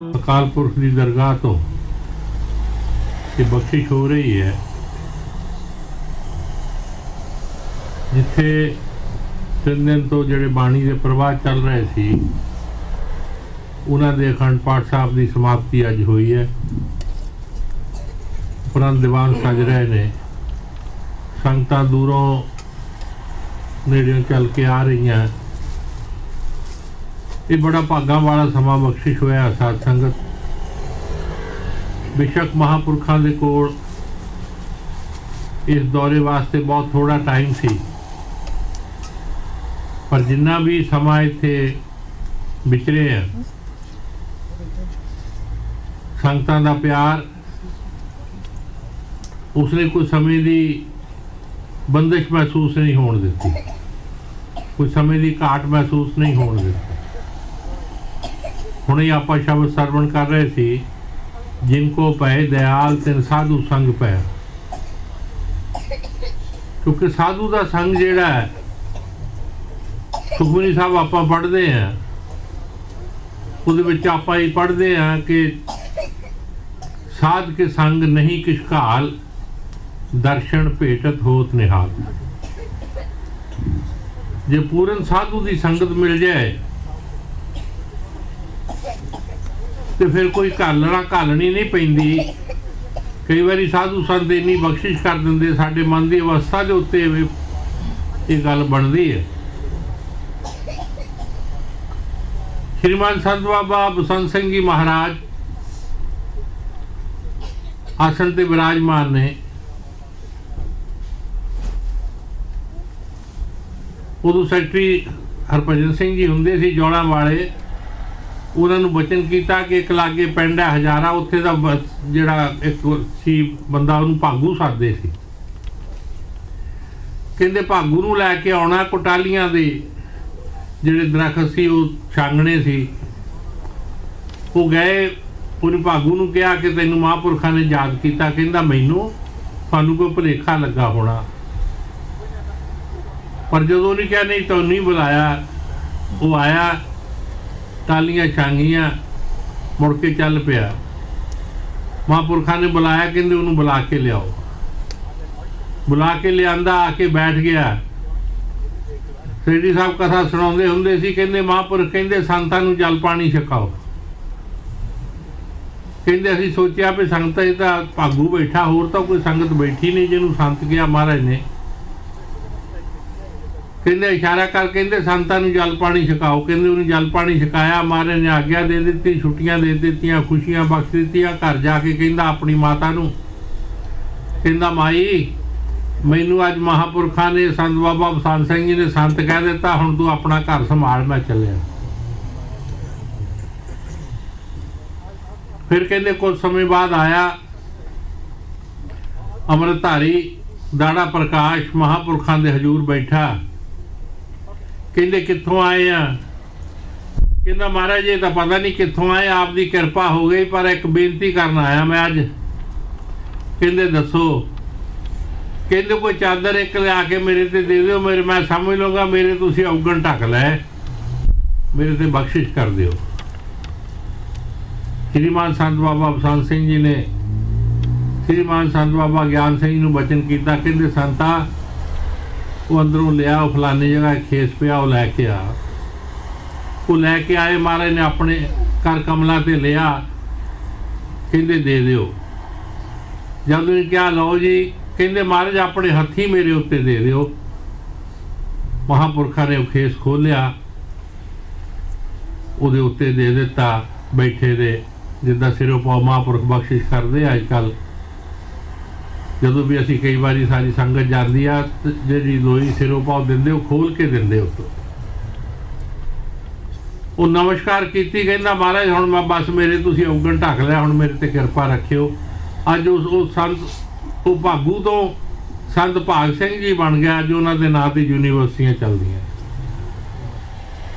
ਅਕਾਲ ਪੁਰਖ ਦੀ ਦਰਗਾਹ ਤੋਂ ਇਹ ਬਖਸ਼ਿਸ਼ ਹੋ ਰਹੀ ਹੈ, ਜਿੱਥੇ ਤਿੰਨ ਦਿਨ ਤੋਂ ਜਿਹੜੇ ਬਾਣੀ ਦੇ ਪ੍ਰਵਾਹ ਚੱਲ ਰਹੇ ਸੀ, ਉਹਨਾਂ ਦੇ ਅਖੰਡ ਪਾਠ ਸਾਹਿਬ ਦੀ ਸਮਾਪਤੀ ਅੱਜ ਹੋਈ ਹੈ। ਉਪਰੰਤ ਦੀਵਾਨ ਸਜ ਰਹੇ ਨੇ। ਸੰਗਤਾਂ ਦੂਰੋਂ ਨੇੜਿਓਂ ਚੱਲ ਕੇ ਆ ਰਹੀਆਂ। ਇਹ ਬੜਾ ਭਾਗਾਂ ਵਾਲਾ ਸਮਾਂ ਬਖਸ਼ਿਸ਼ ਹੋਇਆ ਸਾਧ ਸੰਗਤ। ਬੇਸ਼ੱਕ ਮਹਾਪੁਰਖਾਂ ਦੇ ਕੋਲ ਇਸ ਦੌਰੇ ਵਾਸਤੇ ਬਹੁਤ ਥੋੜਾ ਟਾਈਮ ਸੀ। ਪਰ ਜਿੰਨਾ ਵੀ ਸਮਾਂ ਇੱਥੇ ਵਿਚਰੇ ਆ ਸੰਗਤਾਂ ਦਾ ਪਿਆਰ, ਉਸਨੇ ਕੋਈ ਸਮੇਂ ਦੀ ਬੰਦਿਸ਼ ਮਹਿਸੂਸ ਨਹੀਂ ਹੋਣ ਦਿੱਤੀ। ਕੋਈ ਸਮੇਂ ਦੀ ਘਾਟ ਮਹਿਸੂਸ ਨਹੀਂ ਹੋਣ ਦਿੱਤੀ। ਹੁਣੇ ਆਪਾਂ ਸ਼ਬਦ ਸਰਵਣ ਕਰ ਰਹੇ ਸੀ, ਜਿਨ ਕੋ ਪਏ ਦਇਆਲ, ਤਿਨ ਸਾਧੂ ਸੰਗ ਪੈ ਕਿਉਂਕਿ ਸਾਧੂ ਦਾ ਸੰਗ ਜਿਹੜਾ ਹੈ, ਸੁਖਮਨੀ ਸਾਹਿਬ ਆਪਾਂ ਪੜ੍ਹਦੇ ਆ ਉਹਦੇ ਵਿੱਚ ਆਪਾਂ ਇਹ ਪੜ੍ਹਦੇ ਆ ਕਿ ਸਾਧ ਕੇ ਸੰਗ ਨਹੀਂ ਕਿਛ ਘਾਲ, ਦਰਸ਼ਨ ਭੇਟਤ ਹੋਤ ਨਿਹਾਲ। ਜੇ ਪੂਰਨ ਸਾਧੂ ਦੀ ਸੰਗਤ ਮਿਲ ਜਾਏ ਤੇ ਫਿਰ ਕੋਈ ਘਾਲਣਾ ਘਾਲਣੀ ਨਹੀਂ ਪੈਂਦੀ। ਕਈ ਵਾਰੀ ਸਾਧੂ ਸੰਤ ਇੰਨੀ ਬਖਸ਼ਿਸ਼ ਕਰ ਦਿੰਦੇ, ਸਾਡੇ ਮਨ ਦੀ ਅਵਸਥਾ ਦੇ ਉੱਤੇ ਇਹ ਗੱਲ ਬਣਦੀ ਹੈ। ਸ਼੍ਰੀਮਾਨ ਸੰਤ ਬਾਬਾ ਬਸੰਤ ਸਿੰਘ ਜੀ ਮਹਾਰਾਜ ਆਸਣ ਤੇ ਵਿਰਾਜਮਾਨ ਨੇ। ਉਦੋਂ ਸੈਕਟਰੀ ਹਰਭਜਨ ਸਿੰਘ ਜੀ ਹੁੰਦੇ ਸੀ ਜੋੜਾਂ ਵਾਲੇ। ਉਹਨਾਂ ਨੂੰ ਬਚਨ ਕੀਤਾ ਕਿ ਇੱਕ ਲਾਗੇ ਪਿੰਡ ਹੈ, ਹਜ਼ਾਰਾ ਉੱਥੇ ਦਾ ਜਿਹੜਾ ਇੱਕ ਸੀ ਬੰਦਾ ਉਹਨੂੰ ਭਾਗੂ ਸੱਦਦੇ ਸੀ। ਕਹਿੰਦੇ ਭਾਗੂ ਨੂੰ ਲੈ ਕੇ ਆਉਣਾ ਕੋਟਾਲੀਆਂ ਦੇ ਜਿਹੜੇ ਦਰਖਤ ਸੀ, ਉਹ ਛਾਂਗਣੇ ਸੀ। ਉਹ ਗਏ, ਉਹਨੇ ਭਾਗੂ ਨੂੰ ਕਿਹਾ ਕਿ ਤੈਨੂੰ ਮਹਾਂਪੁਰਖਾਂ ਨੇ ਯਾਦ ਕੀਤਾ। ਕਹਿੰਦਾ, ਮੈਨੂੰ, ਸਾਨੂੰ ਕੋਈ ਭੁਲੇਖਾ ਲੱਗਾ ਹੋਣਾ। ਪਰ ਜਦੋਂ ਉਹਨੇ ਕਿਹਾ, ਨਹੀਂ, ਤੈਨੂੰ ਨਹੀਂ ਬੁਲਾਇਆ। ਉਹ ਆਇਆ। ਟਾਲੀਆਂ ਛਾਂਗੀਆਂ, ਮੁੜ ਕੇ ਚੱਲ ਪਿਆ। ਮਹਾਂਪੁਰਖਾਂ ਨੇ ਬੁਲਾਇਆ, ਕਹਿੰਦੇ ਉਹਨੂੰ ਬੁਲਾ ਕੇ ਲਿਆਓ। ਬੁਲਾ ਕੇ ਲਿਆਂਦਾ, ਆ ਕੇ ਬੈਠ ਗਿਆ। ਸੇਠੀ ਸਾਹਿਬ ਕਥਾ ਸੁਣਾਉਂਦੇ ਹੁੰਦੇ ਸੀ, ਕਹਿੰਦੇ ਮਹਾਂਪੁਰਖ ਕਹਿੰਦੇ ਸੰਤਾਂ ਨੂੰ ਜਲ ਪਾਣੀ ਛਕਾਓ। ਕਹਿੰਦੇ ਅਸੀਂ ਸੋਚਿਆ ਵੀ ਸੰਗਤ ਇਹ ਤਾਂ ਭਾਗੂ ਬੈਠਾ, ਹੋਰ ਤਾਂ ਕੋਈ ਸੰਗਤ ਬੈਠੀ ਨਹੀਂ, ਜਿਹਨੂੰ ਸੰਤ ਗਿਆ ਮਹਾਰਾਜ ਨੇ। ਕਹਿੰਦੇ ਇਸ਼ਾਰਾ ਕਰ ਕਹਿੰਦੇ, ਸੰਤਾਂ ਨੂੰ ਜਲ ਪਾਣੀ ਛਕਾਓ। ਕਹਿੰਦੇ ਉਹਨੂੰ ਜਲ ਪਾਣੀ ਛਕਾਇਆ, ਮਹਾਰਾਜ ਨੇ ਆਗਿਆ ਦੇ ਦਿੱਤੀ, ਛੁੱਟੀਆਂ ਦੇ ਦਿੱਤੀਆਂ, ਖੁਸ਼ੀਆਂ ਬਖਸ਼ ਦਿੱਤੀਆਂ, ਘਰ ਜਾ ਕੇ ਕਹਿੰਦਾ ਆਪਣੀ ਮਾਤਾ ਨੂੰ। ਕਹਿੰਦਾ, ਮਾਈ, ਮੈਨੂੰ ਅੱਜ ਮਹਾਪੁਰਖਾਂ ਨੇ, ਸੰਤ ਬਾਬਾ ਬਸੰਤ ਸਿੰਘ ਜੀ ਨੇ ਸੰਤ ਕਹਿ ਦਿੱਤਾ, ਹੁਣ ਤੂੰ ਆਪਣਾ ਘਰ ਸੰਭਾਲ, ਮੈਂ ਚੱਲਿਆ। ਫਿਰ ਕਹਿੰਦੇ, ਕੁਝ ਸਮੇਂ ਬਾਅਦ ਆਇਆ ਅੰਮ੍ਰਿਤਧਾਰੀ, ਦਾੜਾ ਪ੍ਰਕਾਸ਼, ਮਹਾਪੁਰਖਾਂ ਦੇ ਹਜ਼ੂਰ ਬੈਠਾ। ਕਹਿੰਦੇ ਕਿੱਥੋਂ ਆਏ ਆ? ਕਹਿੰਦਾ ਮਹਾਰਾਜ, ਇਹ ਤਾਂ ਪਤਾ ਨਹੀਂ ਕਿੱਥੋਂ ਆਏ ਆਪ ਦੀ ਕਿਰਪਾ ਹੋ ਗਈ, ਪਰ ਇੱਕ ਬੇਨਤੀ ਕਰਨ ਆਇਆ ਮੈਂ ਅੱਜ। ਕਹਿੰਦੇ ਦੱਸੋ। ਕਹਿੰਦੇ ਕੋਈ ਚਾਦਰ ਇੱਕ ਲਿਆ ਕੇ ਮੇਰੇ ਤੇ ਦੇ ਦਿਓ, ਮੇਰੇ ਮੈਂ ਸਮਝ ਲਵਾਂਗਾ ਮੇਰੇ ਤੁਸੀਂ ਔਗਣ ਢੱਕ ਲੈ। ਮੇਰੇ ਤੇ ਬਖਸ਼ਿਸ਼ ਕਰ ਦਿਓ। ਸ਼੍ਰੀਮਾਨ ਸੰਤ ਬਾਬਾ ਬਸੰਤ ਸਿੰਘ ਜੀ ਨੇ ਸ਼੍ਰੀਮਾਨ ਸੰਤ ਬਾਬਾ ਗਿਆਨ ਸਿੰਘ ਨੂੰ ਬਚਨ ਕੀਤਾ। ਕਹਿੰਦੇ ਸੰਤਾ ਉਹ ਅੰਦਰੋਂ ਲਿਆ, ਉਹ ਫਲਾਨੀ ਜਗ੍ਹਾ ਖੇਸ ਪਿਆ, ਉਹ ਲੈ ਕੇ ਆ। ਉਹ ਲੈ ਕੇ ਆਏ, ਮਹਾਰਾਜ ਨੇ ਆਪਣੇ ਕਰ ਕਮਲਾ ਤੇ ਲਿਆ, ਕਹਿੰਦੇ ਦੇ ਦਿਓ। ਜਦ ਉਹਨੇ ਕਿਹਾ, ਲਓ ਜੀ, ਕਹਿੰਦੇ ਮਹਾਰਾਜ ਆਪਣੇ ਹੱਥੀ ਮੇਰੇ ਉੱਤੇ ਦੇ ਦਿਓ। ਮਹਾਪੁਰਖਾਂ ਨੇ ਉਹ ਖੇਸ ਖੋਲਿਆ ਉਹਦੇ ਉੱਤੇ ਦੇ ਦਿੱਤਾ, ਬੈਠੇ ਦੇ ਜਿੱਦਾਂ ਸਿਰੋਂ ਪਾਉ ਮਹਾਪੁਰਖ ਬਖਸ਼ਿਸ਼ ਕਰਦੇ ਅੱਜ ਕੱਲ੍ਹ। ਜਦੋਂ ਵੀ ਅਸੀਂ ਕਈ ਵਾਰੀ ਸਾਰੀ ਸੰਗਤ ਜਾਂਦੀ ਆ ਜਿਹੜੀ ਲੋਈ ਸਿਰੋਂ ਪਾਉ ਦਿੰਦੇ, ਉਹ ਖੋਲ ਕੇ ਦਿੰਦੇ ਉੱਤੋਂ। ਉਹ ਨਮਸਕਾਰ ਕੀਤੀ, ਕਹਿੰਦਾ, ਮਹਾਰਾਜ, ਹੁਣ ਮੈਂ ਬਸ ਮੇਰੇ ਤੁਸੀਂ ਔਗਣ ਢੱਕ ਲਿਆ, ਹੁਣ ਮੇਰੇ ਤੇ ਕਿਰਪਾ ਰੱਖਿਓ। ਅੱਜ ਉਸ ਉਹ ਸੰਤ, ਉਹ ਭਾਗੂ ਤੋਂ ਸੰਤ ਭਾਗ ਸਿੰਘ ਜੀ ਬਣ ਗਿਆ, ਅੱਜ ਉਹਨਾਂ ਦੇ ਨਾਂ ਤੇ ਯੂਨੀਵਰਸਿਟੀਆਂ ਚੱਲਦੀਆਂ।